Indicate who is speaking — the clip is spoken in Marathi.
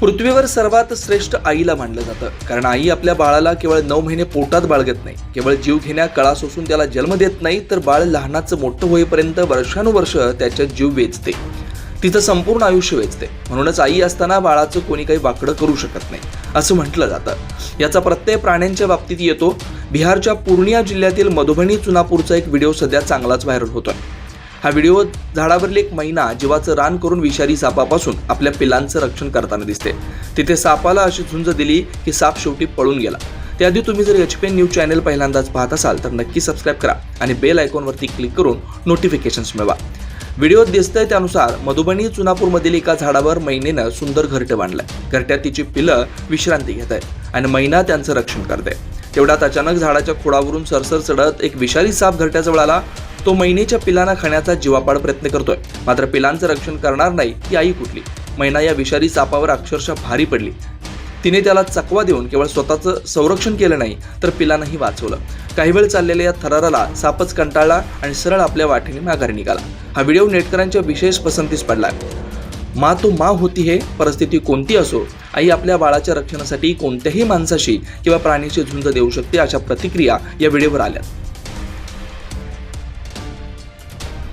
Speaker 1: पृथ्वीवर सर्वात श्रेष्ठ आईला मानलं जातं. कारण आई आपल्या बाळाला केवळ नऊ महिने पोटात बाळगत नाही. केवळ जीव घेण्या कळा सोसून त्याला जन्म देत नाही तर बाळ लहानाचं मोठं होईपर्यंत वर्षानुवर्ष त्याच्यात जीव वेचते. तिचं संपूर्ण आयुष्य वेचते. म्हणूनच आई असताना बाळाचं कोणी काही वाकडं करू शकत नाही असं म्हटलं जातं. याचा प्रत्यय प्राण्यांच्या बाबतीत येतो. बिहारच्या पूर्णिया जिल्ह्यातील मधुबनी चुनापूरचा एक व्हिडिओ सध्या चांगलाच व्हायरल होतोय. हा व्हिडिओ झाडावरील एक महिना जीवाचं रान करून विषारी सापापासून आपल्या पिलांचं रक्षण करताना दिसते. तिथे सापाला अशी झुंज दिली की साप शेवटी पळून गेला. त्याआधी तुम्ही जर H P N news channel पहिल्यांदाच पाहत असाल तर नक्की सबस्क्राईब करा आणि बेल आयकॉनवरती क्लिक करून नोटिफिकेशन्स मिळवा. व्हिडिओत दिसतंय त्यानुसार मधुबनी चुनापूरमधील एका झाडावर महिनेनं सुंदर घरटं बांधलंय. घरट्यात तिची पिलं विश्रांती घेत आहे आणि महिना त्यांचं रक्षण करते. तेवढ्यात अचानक झाडाच्या खोडावरून सरसर चढत एक विषारी साप घरट्याजवळ आला. तो मैनेच्या पिलांना खाण्याचा जीवापाड प्रयत्न करतोय. मात्र पिलांचं रक्षण करणार नाही ती आई कुठली? मैना या विषारी सापावर अक्षरशः भारी पडली. तिने त्याला चकवा देऊन केवळ स्वतःचं संरक्षण केलं नाही तर पिलांनाही वाचवलं. काही वेळ चाललेल्या या थराराला सापच कंटाळला आणि सरळ आपल्या वाटेने माघारी निघाला. हा व्हिडिओ नेटकरांच्या विशेष पसंतीस पडला. मा तो मा होती हे परिस्थिती कोणती असो आई आपल्या बाळाच्या रक्षणासाठी कोणत्याही माणसाशी किंवा प्राण्याची झुंज देऊ शकते अशा प्रतिक्रिया या व्हिडिओवर आल्या.